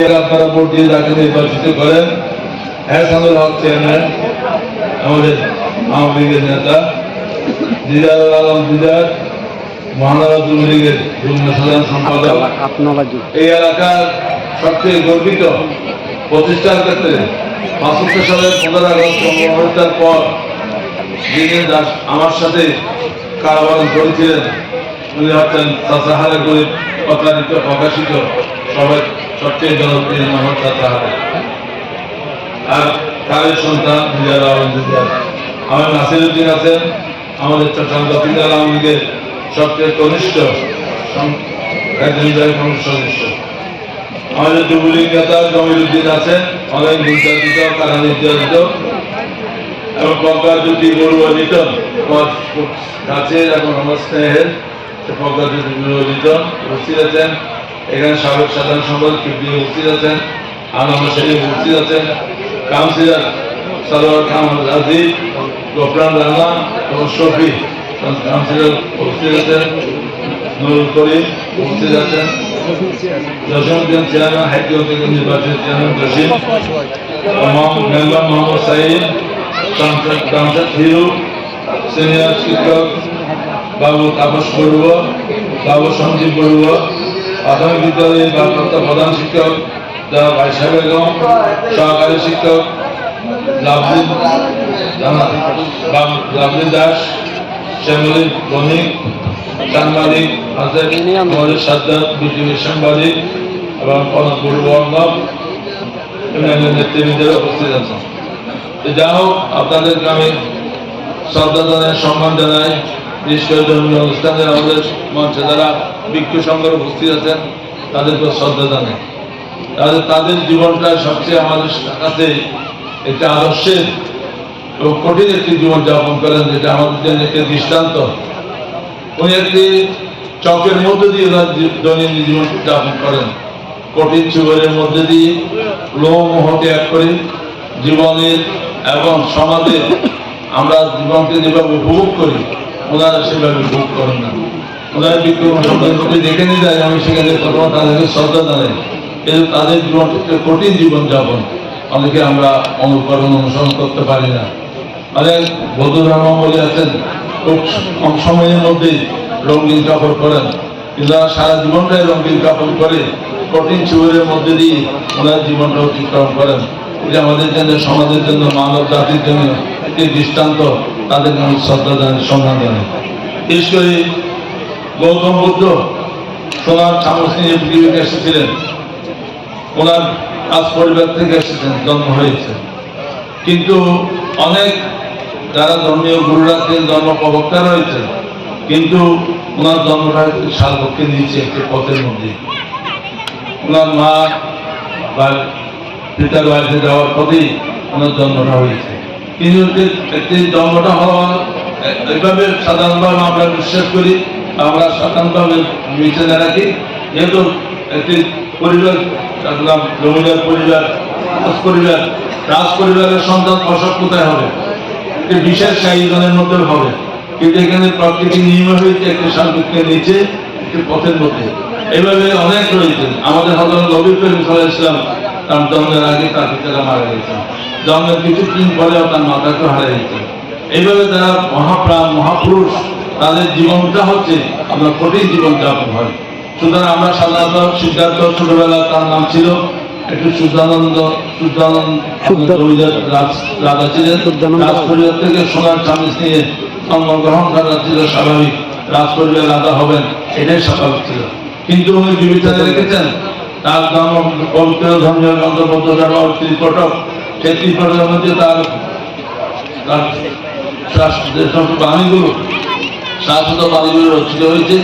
আপনারা ভোট দিয়ে যাকে নির্বাচিত করেন এহসানুল হক চেয়ারম্যান আমাদের আওয়ামী লীগের নেতা দিদার আলম দিদার মহানগর যুব লীগের যুগ্ম সাধারণ সম্পাদক। এই এলাকার সবচেয়ে গর্বিত প্রতিষ্ঠার ক্ষেত্রে বাষট্টি সালের পনেরো আগস্ট গণহত্যার পর যিনি দাস- আমার সাথে কারাবরণ করেছিলেন উনি হচ্ছেন চাচাহারে করে প্রকাশিত সবাই সবচেয়ে জনপ্রিয় মোহাম্মদ চাচাহারে আর তারের সন্তান দিদার আলম দিদার আমার নাসিরুদ্দিন আছেন, আমাদের দক্ষিণ জেলা আওয়ামী লীগের সবচেয়ে কনিষ্ঠ সদস্য। আমাদের যুবলীগ নেতা জমিরুদ্দিন আছেন অনেক নির্যাতিত কারা নির্যাতিত এবং প্রজ্ঞাজ্যোতি বড়ুয়া লিটন কাছের এবং আমার স্নেহের প্রজ্ঞাজ্যোতি বড়ুয়া লিটন উপস্থিত আছেন। এখানে সাবেক সাধারণ সম্পাদক কিপ্রিয় উপস্থিত আছেন আনামা শরীফ উপস্থিত আছেন, কাউন্সিলর সালোয়ার খান রাজীব গোপরান রানা এবং শফি কাউন্সিলর উপস্থিত আছেন, নুরুল করিম উপস্থিত আছেন। জসীমউদ্দিন চেয়ারম্যান হাইকোর্ট থেকে নির্বাচিত chairman Jasim. Member Mohammad Saeed কামসাদ Hiru, senior শিক্ষক বাবু তাপস বড়ুয়া, বাবু সঞ্জীব বড়ুয়া প্রাথমিক বিদ্যালয়ের ভারপ্রাপ্ত প্রধান শিক্ষক যারা ভাইসা বেগম সহকারী শিক্ষক লাভলি লাভলি দাস শ্যামলী বণিক, সাংবাদিক মহেশ সাদ্দাত বিজেপি সাংবাদিক এবং কনক অন্যান্য নেতৃবৃন্দের উপস্থিত আছেন। যা হোক, আপনাদেরকে আমি শ্রদ্ধা জানাই, সম্মান জানাই। বিশেষ করে ধর্মীয় অনুষ্ঠানে আমাদের মঞ্চে যারা ভিক্ষু সংঘের উপস্থিত আছেন, তাদেরকে শ্রদ্ধা জানাই। তাদের তাদের জীবনটা সবচেয়ে আমাদের কাছে একটি আদর্শের এবং কঠিন একটি জীবন যাপন করেন, যেটা আমাদের জন্য একটি দৃষ্টান্ত। উনি একটি চকের মধ্যে দিয়ে দৈনন্দিন জীবন যাপন করেন। কঠিন জীবনের মধ্যে দিয়ে লোহ মোহ ত্যাগ করে জীবনের এবং সমাজের আমরা জীবনকে যেভাবে উপভোগ করি ওনারা সেভাবে উপভোগ করেন না। ওনারা বিক্রম সম্পর্কে দেখে নিয়ে যায় আমি সেখানে প্রথমে তাদেরকে শ্রদ্ধা জানাই। কিন্তু তাদের একটা কঠিন জীবন যাপন অনেকে আমরা অনুকরণ অনুসরণ করতে পারি না। অনেক বৌদ্ধ ধর্মাবলী আছেন, খুব কম সময়ের মধ্যেই রঙিন কাপড় করেন কিন্তু সারা জীবনটাই রঙিন কাপড় করে কঠিন শিবিরের মধ্যে দিয়ে ওনার জীবনটা অতিক্রম করেন। এটা আমাদের জন্য, সমাজের জন্য, মানব জাতির জন্য একটি দৃষ্টান্ত। তাদেরকে আমি শ্রদ্ধা জানাই, সম্মান জানাই। বিশেষ করে গৌতম বুদ্ধ সোনার চামচ নিয়ে পৃথিবীতে এসেছিলেন। ওনার আজ পরিবার থেকে এসেছেন, জন্ম হয়েছে। কিন্তু অনেক যারা ধর্মীয় গুরুরা ধর্ম প্রবক্তা রয়েছে কিন্তু ওনার জন্মটা সার্বক্ষে নিয়েছে একটি পথের মধ্যে। ওনার মা বা পিতার বাড়িতে যাওয়ার পথেই ওনার জন্মটা হয়েছে। কিন্তু জন্মটা হওয়া এইভাবে সাধারণভাবে আমরা বিশ্বাস করি, আমরা সাধারণভাবে বিবেচনা রাখি। যেহেতু একটি পরিবার জমিদার পরিবার রাজ পরিবার, রাজ পরিবারের সন্তান প্রসব কোথায় হবে? একটি বিশেষ আয়োজনের মধ্যে হবে। কিন্তু এখানে প্রকৃতি নিয়ম হয়েছে, একটি সার্বিককে নিচে, একটি পথের মধ্যে। এইভাবে অনেক রয়েছে। আমাদের হজরত নবী করিম সাল্লাহ ইসলাম তার জন্মের আগে তার পিতারা মারা গেছেন। জন্মের কিছুদিন পরেও তার মাতাকে হারিয়ে গেছেন এইভাবে যারা মহাপ্রাণ মহাপুরুষ তাদের জীবনটা হচ্ছে আমরা কঠিন জীবন যাপন হয়। সুতরাং আমরা সাধারণত সিদ্ধার্থ ছোটবেলা তার নাম ছিল একটু শুদ্ধানন্দ শুদ্ধানন্দ শুদ্ধ- জমিদার রাজ- ছিলেন। রাজ পরিবার থেকে সোনার চামিচ নিয়ে জন্মগ্রহণ করা ছিল স্বাভাবিক। রাজ পরিবার রাজা হবেন এটাই স্বাভাবিক ছিল। কিন্তু উনি বিবেচনা রেখেছেন তার ধর্ম পবিত্র ধর্মীয় গ্রন্থপত্র ব্যবহার ত্রিপটক সেই ত্রিপটকের মধ্যে তার বাণীগুলো শাশ্বত বাণীগুলো রচিত হয়েছে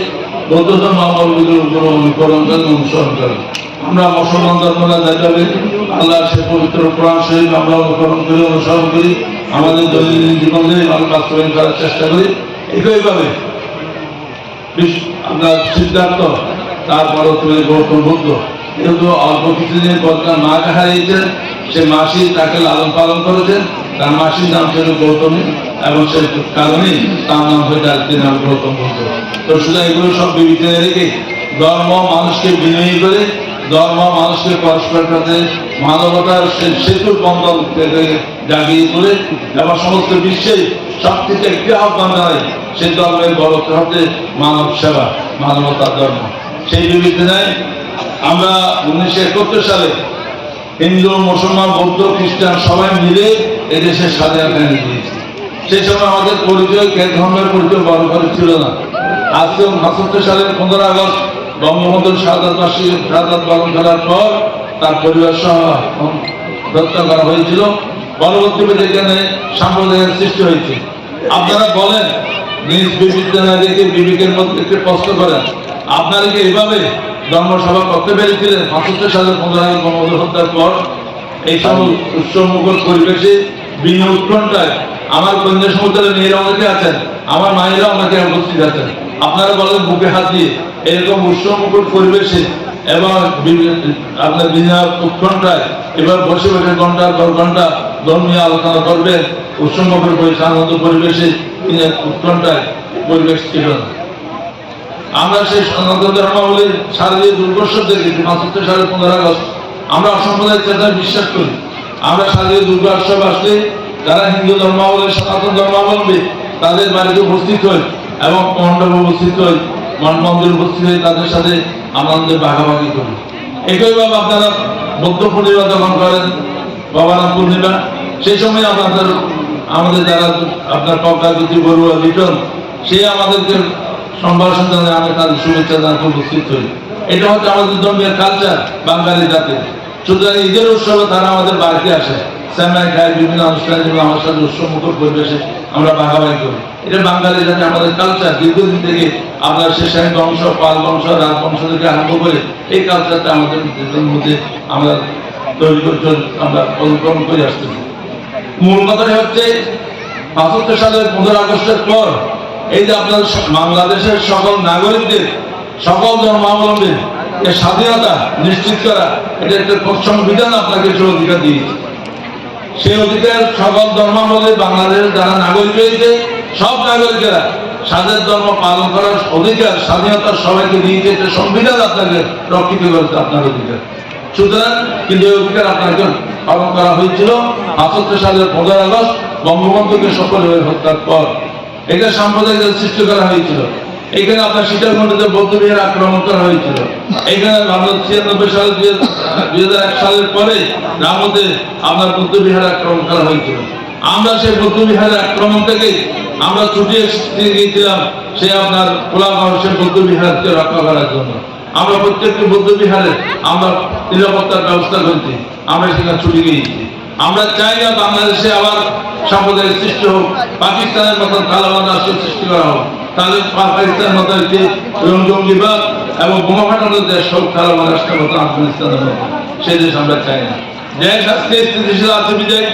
বৌদ্ধ ধর্মাবলম্বীদের উপর অনুকরণ করেন অনুসরণ করেন আমরা মুসলমান ধর্মরা যাইভাবে আল্লাহ সে পবিত্র কোরআন শরীফ আমরা অনুকরণ করি অনুসরণ করি। আমাদের দৈনন্দিন জীবনে আমরা বাস্তবায়ন করার চেষ্টা করি একইভাবে আপনার সিদ্ধান্ত তারপরে তুমি গৌতম বুদ্ধ। কিন্তু অল্প কিছুদিনের পর মাকে হারিয়েছেন সে মাসি তাকে লালন পালন করেছেন, তার মাসির নাম ছিল গৌতমী এবং সেই কারণেই তার নাম হয়ে আজকে নাম গৌতম বুদ্ধ। তো শুধু এগুলো সব বিবেচনায় রেখে ধর্ম মানুষকে বিনয়ী করে, ধর্ম মানুষকে পরস্পর সাথে মানবতার সেতুর বন্ধন জাগিয়ে তোলে এবং সমস্ত বিশ্বে সব থেকে একটি আহ্বান জানাই সেই ধর্মের বড় হচ্ছে মানব সেবা, মানবতার ধর্ম। সেই বিবেচনায় আমরা উনিশশো একাত্তর সালে হিন্দু, মুসলমান, বৌদ্ধ, খ্রিস্টান সবাই মিলে এদেশের স্বাধীনতা এনে দিয়েছি। সেই সময় আমাদের পরিচয়, কে ধর্মের পরিচয় বড় করে ছিল না। আজকে উনসত্তর সালের পনেরো আগস্ট বঙ্গবন্ধুর শাহাদ বার্ষিক শাহাদ পালন করার পর তার পরিবার সহ হত্যা করা হয়েছিল। পরবর্তী পরবর্তীতে এখানে সাম্প্রদায়িক সৃষ্টি হয়েছে। আপনারা বলেন, নিজ না রেখে বিবেকের মধ্যে একটু প্রশ্ন করেন, আপনারা কি এভাবে ধর্মসভা করতে পেরেছিলেন। পঁচাত্তর সালের পনেরো আগস্ট বঙ্গবন্ধু হত্যার পর এই সব উৎসবমুখর পরিবেশে বিনা উৎকণ্ঠায় আমার কন্যা সমুদ্রের মেয়েরা অনেকে আছেন আমার মায়েরা অনেকে উপস্থিত আছেন। আপনারা বলেন বুকে হাত দিয়ে। এরকম উৎসবমুখর পরিবেশে এবং আপনার বিনা উৎকণ্ঠায় এবার বসে বসে ঘণ্টার পর ঘণ্টা ধর্মীয় আলোচনা করবেন। উৎসবমুখর পরিবেশ আনন্দ পরিবেশে তিনি উৎকণ্ঠায় পরিবেশ ছিল না। আমরা সেই সনাতন ধর্মাবলীর শারদীয় দুর্গোৎসব দেখেছি পঁচাত্তর সালের পনেরো আগস্ট আমরা অসম্প্রদায়ের চেতনায় বিশ্বাস করি। আমরা শারদীয় দুর্গোৎসব আসলে যারা হিন্দু ধর্মাবলীর সনাতন ধর্মাবলম্বী, তাদের বাড়িতে উপস্থিত হই এবং মণ্ডপে উপস্থিত হই মন্দির উপস্থিত হই, তাদের সাথে আনন্দে ভাগাভাগি করি। একইভাবে আপনারা বৌদ্ধ পূর্ণিমা যখন করেন বাবারাম পূর্ণিমা, সেই সময় আপনাদের, আমাদের যারা আপনার কঙ্কা জ্যোতি বড়ুয়া লিটন সে আমাদেরকে সম্ভাষণ জানায় আমি তাদের শুভেচ্ছা জানাতে উপস্থিত হই এটা হচ্ছে আমাদের ধর্মের কালচার বাঙালি জাতির। সুতরাং ঈদের উৎসবে তারা আমাদের বাড়িতে আসে। সেমাই খায়, বিভিন্ন অনুষ্ঠানে যেমন আমার সাথে উৎসব মুখর পরিবেশে আমরা ভাগাভাগি করি। এটা বাঙালি জাতি আমাদের কালচার দীর্ঘদিন থেকে আপনার শেষাই বংশ, পাল বংশ রাজ বংশ থেকে আরম্ভ করে এই কালচারটা আমাদের মধ্যে আমরা তৈরি করে আমরা অনুকরণ করে আসতেছি। মূল কথাটা হচ্ছে পঁচাত্তর সালের পনেরো আগস্টের পর এই যে আপনার বাংলাদেশের সকল নাগরিকদের, সকল ধর্মাবলম্বীর এই স্বাধীনতা নিশ্চিত করা, এটা একটা সংবিধান আপনাকে সে অধিকার দিয়েছে। সেই অধিকার সকল ধর্মাবলী বাংলাদেশের যারা নাগরিক হয়েছে সব নাগরিকেরা স্বাধীন ধর্ম পালন করার অধিকার, স্বাধীনতা সবাইকে দিয়েছে, এটা সংবিধান আপনাকে রক্ষিত করেছে আপনার অধিকার। সুতরাং কিন্তু এই অধিকার আপনাকে পালন করা হয়েছিল পঁচাত্তর সালের পনেরো আগস্ট, বঙ্গবন্ধুকে সকলে হত্যার পর। এটা সাম্প্রদায়িক সৃষ্টি করা হয়েছিল। এখানে আপনার সীতাকুণ্ডতে বৌদ্ধ বিহার আক্রমণ করা হয়েছিল। এখানে আমরা ছিয়ানব্বই সালে, দুই হাজার এক সালের পরে রামতে আপনার বৌদ্ধ বিহার আক্রমণ করা হয়েছিল। আমরা সেই বৌদ্ধ বিহারের আক্রমণ থেকে আমরা ছুটে এসে গিয়েছিলাম সে আপনার কোলাঘর সে বৌদ্ধ বিহারকে রক্ষা করার জন্য। আমরা প্রত্যেকটি বৌদ্ধ বিহারে আমরা নিরাপত্তার ব্যবস্থা করছি। আমরা সেখানে ছুটি গিয়েছি। আমরা চাই না বাংলাদেশে আবার সম্প্রদায়ের সৃষ্টি হোক, পাকিস্তানের মতন তালেবান রাষ্ট্র সৃষ্টি করা হোক। তাহলে পাকিস্তান মতো একটি জঙ্গিবাদ এবং বোমা দেশ হোক তালেবান রাষ্ট্রের মতো আফগানিস্তানের মতো। সেই দেশ আমরা চাই না। দেশ আজকে স্থিতিশীল আছে বিজয়।